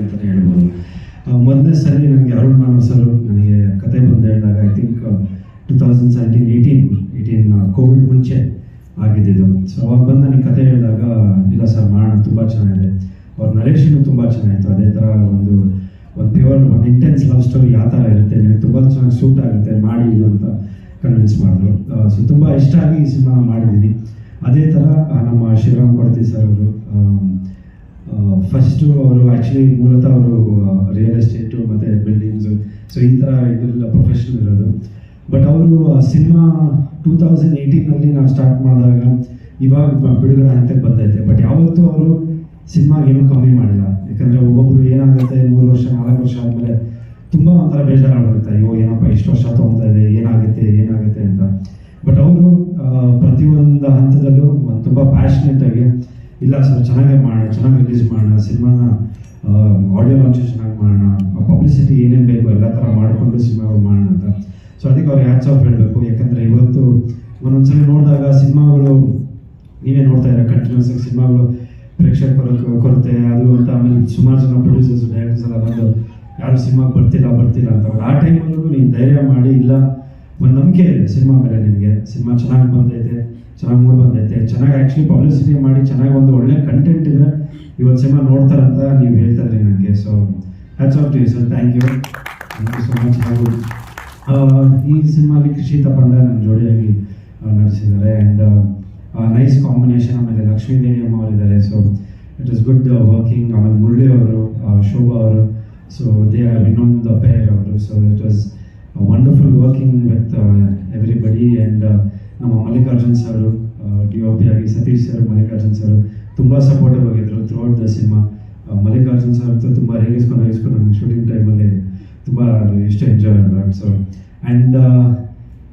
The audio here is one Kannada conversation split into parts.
ಅಂತಲೇ ಹೇಳ್ಬೋದು ಮೊದಲನೇ ಸರಿ ನನಗೆ ಅರುಣ್ ಮಾನವ್ ಸರ್ ನನಗೆ ಕತೆ ಬಂದು ಹೇಳಿದಾಗ I think two thousand seventeen eighteen eighteen covid ಮುಂಚೆ ಆಗಿದ್ದಿದ್ದು. ಸೊ ಅವಾಗ ಬಂದು ನನಗೆ ಕತೆ ಹೇಳಿದಾಗ, ಇಲ್ಲ ಸರ್, ಮಾಡೋಣ, ತುಂಬ ಚೆನ್ನಾಗಿದೆ. ಅವ್ರ ನರೇಶನು ತುಂಬ ಚೆನ್ನಾಗಿತ್ತು. ಅದೇ ಥರ ಒಂದು ಒಂದು ಪ್ಯೂರ್ ಒಂದು ಇಂಟೆನ್ಸ್ ಲವ್ ಸ್ಟೋರಿ ಯಾವ ಥರ ಇರುತ್ತೆ. ನಿಮಗೆ ತುಂಬ ಚೆನ್ನಾಗಿ ಸೂಟ್ ಆಗುತ್ತೆ, ಮಾಡಿ ಇದು ಅಂತ ಕನ್ವಿನ್ಸ್ ಮಾಡಿದ್ರು. ಸೊ ತುಂಬ ಇಷ್ಟ ಆಗಿ ಈ ಸಿನಿಮಾ ಮಾಡಿದ್ದೀನಿ. ಅದೇ ಥರ ನಮ್ಮ ಶಿವರಾಮ್ ಕೊಡ್ತಿ ಸರ್ ಅವರು ಫಸ್ಟು ಅವರು ಆ್ಯಕ್ಚುಲಿ ಮೂಲತಃ ಅವರು ರಿಯಲ್ ಎಸ್ಟೇಟು ಮತ್ತು ಬಿಲ್ಡಿಂಗ್ಸು ಸೊ ಈ ಥರ ಇದೆಲ್ಲ ಪ್ರೊಫೆಷನ್ ಇರೋದು. ಬಟ್ ಅವರು ಸಿನಿಮಾ ಟೂ ತೌಸಂಡ್ ಏಯ್ಟೀನಲ್ಲಿ ನಾವು ಸ್ಟಾರ್ಟ್ ಮಾಡಿದಾಗ ಇವಾಗ ಬಿಡುಗಡೆ ಅಂತ ಬಂದೈತೆ. ಬಟ್ ಯಾವತ್ತೂ ಅವರು ಸಿನಿಮಾಗೆ ಏನೂ ಕಮ್ಮಿ ಮಾಡಿಲ್ಲ. ಯಾಕಂದರೆ ಒಬ್ಬೊಬ್ರು ಏನಾಗುತ್ತೆ ಮೂರು ವರ್ಷ, ನಾಲ್ಕು ವರ್ಷ ಆದಮೇಲೆ ತುಂಬ ಒಂಥರ ಬೇಜಾರಾಗಿರುತ್ತೆ ಅಯ್ಯೋ, ಏನಪ್ಪ ಎಷ್ಟು ವರ್ಷ ತೊಗೊತಾ ಇದೆ, ಏನಾಗುತ್ತೆ ಏನಾಗುತ್ತೆ ಅಂತ. ಬಟ್ ಅವರು ಪ್ರತಿಯೊಂದು ಹಂತದಲ್ಲೂ ತುಂಬ ಪ್ಯಾಷನೇಟಾಗಿ ಇಲ್ಲ ಸರ್, ಚೆನ್ನಾಗೇ ಮಾಡೋಣ, ಚೆನ್ನಾಗಿ ರಿಲೀಸ್ ಮಾಡೋಣ, ಸಿನಿಮಾನ ಆಡಿಯೋ ಲಾಂಚ್ ಚೆನ್ನಾಗಿ ಮಾಡೋಣ ಪಬ್ಲಿಸಿಟಿ ಏನೇನು ಬೇಕು ಎಲ್ಲ ಥರ ಮಾಡಿಕೊಂಡು ಸಿನಿಮಾಗಳು ಮಾಡೋಣ ಅಂತ. ಸೊ ಅದಕ್ಕೆ ಅವ್ರಿಗೆ ಹ್ಯಾಚ್ ಆಫ್ ಹೇಳಬೇಕು. ಯಾಕಂದರೆ ಇವತ್ತು ಒಂದೊಂದ್ಸಲ ನೋಡಿದಾಗ ಸಿನಿಮಾಗಳು ನೀವೇ ನೋಡ್ತಾ ಇರೋ ಕಂಟಿನ್ಯೂಸ್ ಆಗಿ ಸಿನಿಮಾಗಳು ಪ್ರೇಕ್ಷಕರ ಕೊರತೆ ಅದು ಅಂತ ಆಮೇಲೆ ಸುಮಾರು ಜನ ಪ್ರೊಡ್ಯೂಸರ್ಸ್ ಡೈರೆಕ್ಟರ್ಸ್ ಎಲ್ಲ ಬಂದು, ಯಾರು ಸಿನಿಮಾಗೆ ಬರ್ತಿಲ್ಲ ಬರ್ತಿಲ್ಲ ಅಂತ. ಆ ಟೈಮಲ್ಲೂ ನೀವು ಧೈರ್ಯ ಮಾಡಿ, ಇಲ್ಲ ಒಂದು ನಂಬಿಕೆ ಇದೆ, ಸಿನಿಮಾ ಮೇಲೆ ನಿಮಗೆ. ಸಿನಿಮಾ ಚೆನ್ನಾಗಿ ಬಂದೈತೆ, ಚೆನ್ನಾಗಿ ಮೂಡ್ ಬಂದೈತೆ, ಚೆನ್ನಾಗಿ ಆ್ಯಕ್ಚುಲಿ ಪಬ್ಲಿಸಿಟಿ ಮಾಡಿ ಚೆನ್ನಾಗಿ ಒಂದು ಒಳ್ಳೆ ಕಂಟೆಂಟ್ ಇದೆ ಇವತ್ತು ಸಿನಿಮಾ ನೋಡ್ತಾರಂತ ನೀವು ಹೇಳ್ತಾ ಇದ್ರಿ ನನಗೆ so hats off you sir thank you thank you so much ಹಾಗೂ ಈ ಸಿನಿಮಾಲಿ ಕೃಷಿ ತಪಂಡ ನನ್ನ ಜೋಡಿಯಾಗಿ ನಡೆಸಿದ್ದಾರೆ ಆ್ಯಂಡ್ ನೈಸ್ ಕಾಂಬಿನೇಷನ್ ಆಮೇಲೆ ಲಕ್ಷ್ಮೀ ದೇವಿ ಅಮ್ಮ ಅವರಿದ್ದಾರೆ so it is good working ಆಮೇಲೆ ಮುರಳಿ ಅವರು ಶೋಭಾ ಅವರು. ಸೊ ದೇ ಆರ್ ಇನ್ನೊಂದು ಪೇರ್ ಅವರು. So it was wonderful working with everybody and ನಮ್ಮ Mallikarjun sir D O P ಆಗಿ ಸತೀಶ್ ಸರ್, ಮಲ್ಲಿಕಾರ್ಜುನ್ ಸರ್ ತುಂಬ ಸಪೋರ್ಟಿವ್ ಆಗಿದ್ರು through the cinema Mallikarjun sir ಅಂತೂ ತುಂಬ ರೇಗಿಸ್ಕೊಂಡು ರೇಗಿಸ್ಕೊಂಡು ನನ್ನ ಶೂಟಿಂಗ್ ಟೈಮಲ್ಲಿ ತುಂಬ ಇಷ್ಟ ಎಂಜಾಯ್ ಮಾಡಿ ಸೊ ಆ್ಯಂಡ್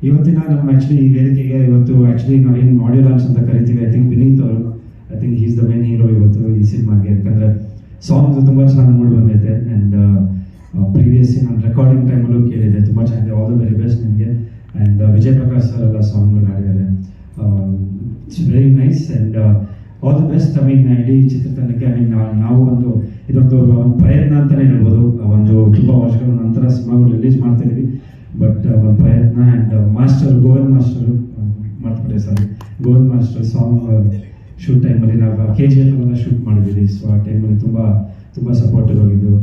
ಇವತ್ತಿನ ನಮ್ಮ ಆ್ಯಕ್ಚುಲಿ ಈ ವೇದಿಕೆಗೆ ಇವತ್ತು ಆ್ಯಕ್ಚುಲಿ ನಾವೇನು ಆಡಿಯೋ ಲಾಂಚ್ ಅಂತ ಕರಿತೀವಿ ಐ ಥಿಂಕ್ ವಿನೀತ್ ಅವರು I think is the main hero ಇವತ್ತು ಈ ಸಿನಿಮಾಗೆ ಯಾಕಂದರೆ ಸಾಂಗ್ಸ್ ತುಂಬ ಚೆನ್ನಾಗಿ ಮೂಡಿ ಬಂದೈತೆ ಆ್ಯಂಡ್ ಪ್ರೀವಿಯಸ್ ನಾನು ರೆಕಾರ್ಡಿಂಗ್ ಟೈಮಲ್ಲೂ ಕೇಳಿದೆ ತುಂಬ ಚೆನ್ನಾಗಿದೆ ಆಲ್ ದ ವೆರಿ ಬೆಸ್ಟ್ ನಿಮಗೆ ಆ್ಯಂಡ್ ವಿಜಯ್ ಪ್ರಕಾಶ್ ಸರ್ ಎಲ್ಲ ಸಾಂಗ್ಗಳು ಹಾಡಿದ್ದಾರೆ. It's very nice and all the best I mean ಇಡೀ ಚಿತ್ರತಂಡಕ್ಕೆ ಐ ಮೀನ್ ನಾವು ಒಂದು ಇದೊಂದು ಒಂದು ಪ್ರಯತ್ನ ಅಂತಲೇ ಹೇಳ್ಬೋದು. ಒಂದು ತುಂಬ ವರ್ಷಗಳ ನಂತರ ಸಿನಿಮಾಗಳು ರಿಲೀಸ್ ಮಾಡ್ತಾ ಬಟ್ ಒಂದು ಪ್ರಯತ್ನ ಆ್ಯಂಡ್ ಮಾಸ್ಟರ್ ಗೋವಿಂದ್ ಮಾಸ್ಟರು ಮಾಡ್ತಾರೆ sir Govind master song shoot ಟೈಮಲ್ಲಿ ನಾವು ಕೆ ಜಿ ಎಫ್ ಎಲ್ಲ ಶೂಟ್ ಮಾಡಿದ್ದೀವಿ. ಸೊ ಆ ಟೈಮಲ್ಲಿ ತುಂಬ ತುಂಬ ಸಪೋರ್ಟಿವ್ ಆಗಿದ್ದು.